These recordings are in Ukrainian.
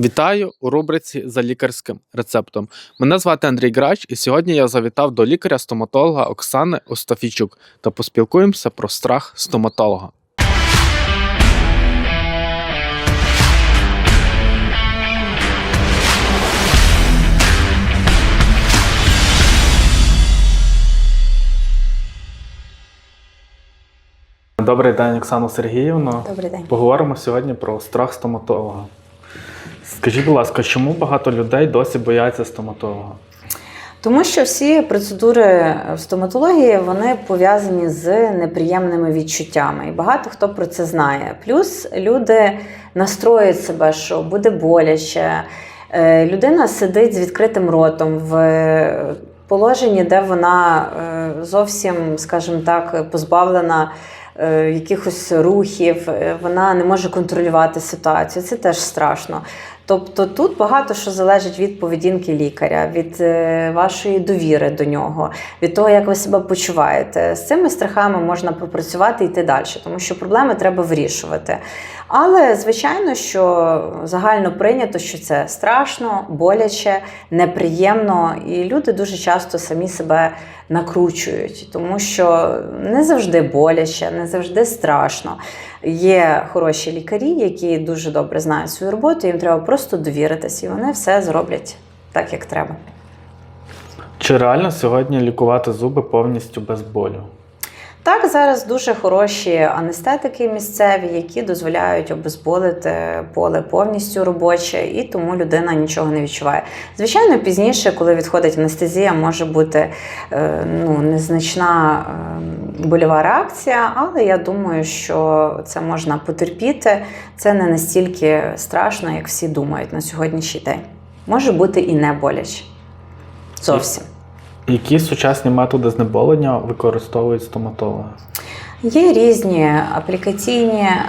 Вітаю у рубриці за лікарським рецептом. Мене звати Андрій Грач, і сьогодні я завітав до лікаря-стоматолога Оксани Остафійчук та поспілкуємося про страх стоматолога. Добрий день, Оксана Сергіївна. Добрий день. Поговоримо сьогодні про страх стоматолога. Скажіть, будь ласка, чому багато людей досі бояться стоматолога? Тому що всі процедури в стоматології вони пов'язані з неприємними відчуттями, і багато хто про це знає. Плюс люди настроюють себе, що буде боляче. Е, Людина сидить з відкритим ротом в положенні, де вона е, зовсім, скажімо так, позбавлена е, якихось рухів, вона не може контролювати ситуацію. Це теж страшно. Тобто тут багато що залежить від поведінки лікаря, від е, вашої довіри до нього, від того, як ви себе почуваєте. З цими страхами можна попрацювати і йти далі, тому що проблеми треба вирішувати. Але звичайно, що загально прийнято, що це страшно, боляче, неприємно, і люди дуже часто самі себе накручують, тому що не завжди боляче, не завжди страшно. Є хороші лікарі, які дуже добре знають свою роботу, їм треба просто довіритись, і вони все зроблять так, як треба. Чи реально сьогодні лікувати зуби повністю без болю? Так, зараз дуже хороші анестетики місцеві, які дозволяють обезболити поле повністю робоче, і тому людина нічого не відчуває. Звичайно, пізніше, коли відходить анестезія, може бути е, ну, незначна е, больова реакція, але я думаю, що це можна потерпіти. Це не настільки страшно, як всі думають на сьогоднішній день. Може бути і не боляче. Зовсім. Які сучасні методи знеболення використовують стоматологи? Є різні аплікаційні е,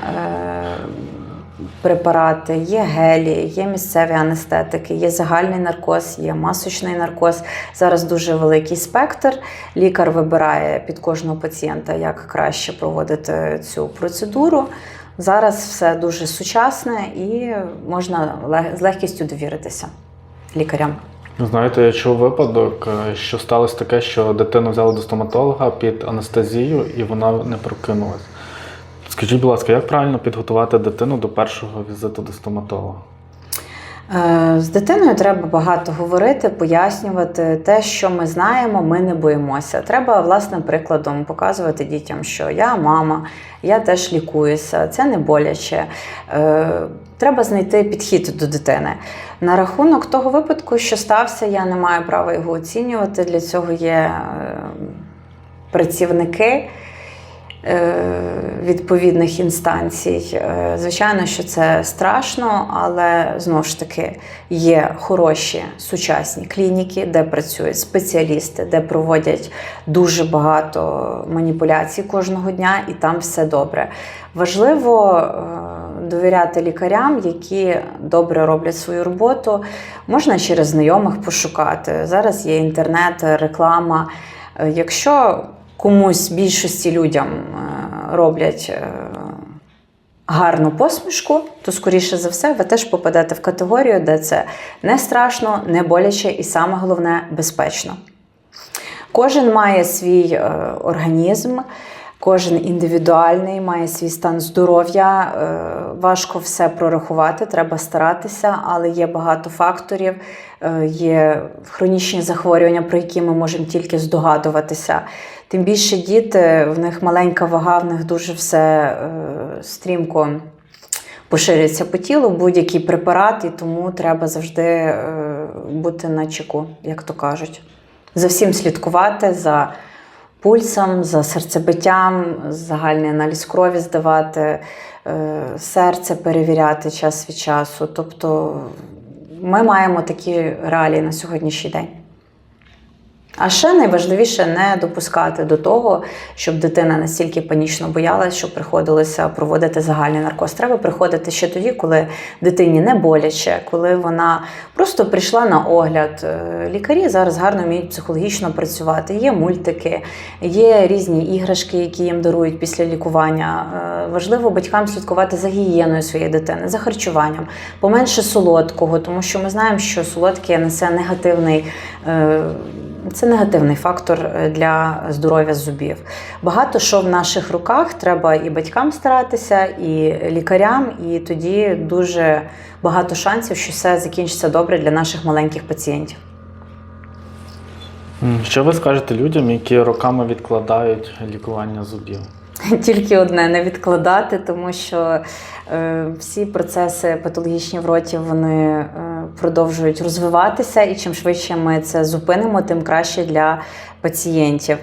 препарати, є гелі, є місцеві анестетики, є загальний наркоз, є масочний наркоз. Зараз дуже великий спектр. Лікар вибирає під кожного пацієнта, як краще проводити цю процедуру. Зараз все дуже сучасне і можна з легкістю довіритися лікарям. Ну, Знаєте, я чув випадок, е, що сталося таке, що дитину взяли до стоматолога під анестезію і вона не прокинулась. Скажіть, будь ласка, як правильно підготувати дитину до першого візиту до стоматолога? Е, З дитиною треба багато говорити, пояснювати те, що ми знаємо, ми не боїмося. Треба власним прикладом показувати дітям, що я мама, я теж лікуюся, це не боляче. Е, Треба знайти підхід до дитини. На рахунок того випадку, що стався, я не маю права його оцінювати. Для цього є е, працівники відповідних інстанцій. Е, Звичайно, що це страшно, але знову ж таки є хороші сучасні клініки, де працюють спеціалісти, де проводять дуже багато маніпуляцій кожного дня, і там все добре. Важливо е, довіряти лікарям, які добре роблять свою роботу. Можна через знайомих пошукати. Зараз є інтернет, реклама. Е, Якщо комусь більшості людям е, роблять е, гарну посмішку, то скоріше за все ви теж попадете в категорію, де це не страшно, не боляче і саме головне безпечно. Кожен має свій е, організм, кожен індивідуальний, має свій стан здоров'я. Е, важко все прорахувати, треба старатися, але є багато факторів, е, є хронічні захворювання, про які ми можемо тільки здогадуватися. Тим більше діти, в них маленька вага, в них дуже все е, стрімко поширюється по тілу, будь-який препарат, і тому треба завжди бути на чеку, як то кажуть. За всім слідкувати, за пульсом, за серцебиттям, загальний аналіз крові здавати, е, серце перевіряти час від часу. Тобто ми маємо такі реалії на сьогоднішній день. А ще найважливіше не допускати до того, щоб дитина настільки панічно боялась, що приходилося проводити загальний наркоз. Треба приходити ще тоді, коли дитині не боляче, коли вона просто прийшла на огляд. Е, Лікарі зараз гарно вміють психологічно працювати. Є мультики, є різні іграшки, які їм дарують після лікування. Е, Важливо батькам слідкувати за гігієною своєї дитини, за харчуванням, поменше солодкого, тому що ми знаємо, що солодке несе негативний. Це негативний фактор е, для здоров'я зубів. Багато що в наших руках треба і батькам старатися, і лікарям, і тоді дуже багато шансів, що все закінчиться добре для наших маленьких пацієнтів. Що ви скажете людям, які роками відкладають лікування зубів? Тільки одне не відкладати, тому що е, всі процеси патологічні в роті вони е, продовжують розвиватися, і чим швидше ми це зупинимо, тим краще для пацієнтів.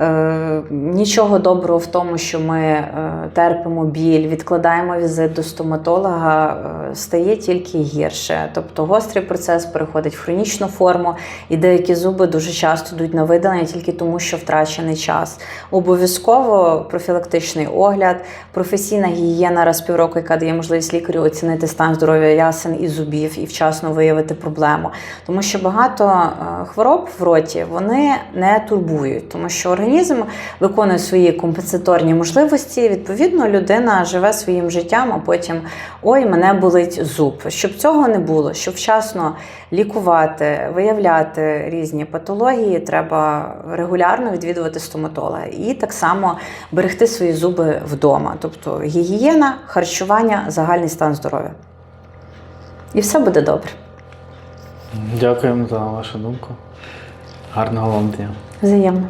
Е, нічого доброго в тому, що ми е, терпимо біль, відкладаємо візит до стоматолога, е, стає тільки гірше. Тобто гострий процес переходить в хронічну форму, і деякі зуби дуже часто йдуть на видалення тільки тому, що втрачений час. Обов'язково профілактичний огляд, професійна гігієна раз півроку, яка дає можливість лікарю оцінити стан здоров'я ясен і зубів і вчасно виявити проблему. Тому що багато хвороб в роті вони не турбують, тому що організм виконує свої компенсаторні можливості. Відповідно, людина живе своїм життям, а потім ой, мене болить зуб. Щоб цього не було, щоб вчасно лікувати, виявляти різні патології, треба регулярно відвідувати стоматолога і так само берегти свої зуби вдома, тобто гігієна, харчування, загальний стан здоров'я. І все буде добре. Дякуємо за вашу думку. Гарного вам дня. Взаємно.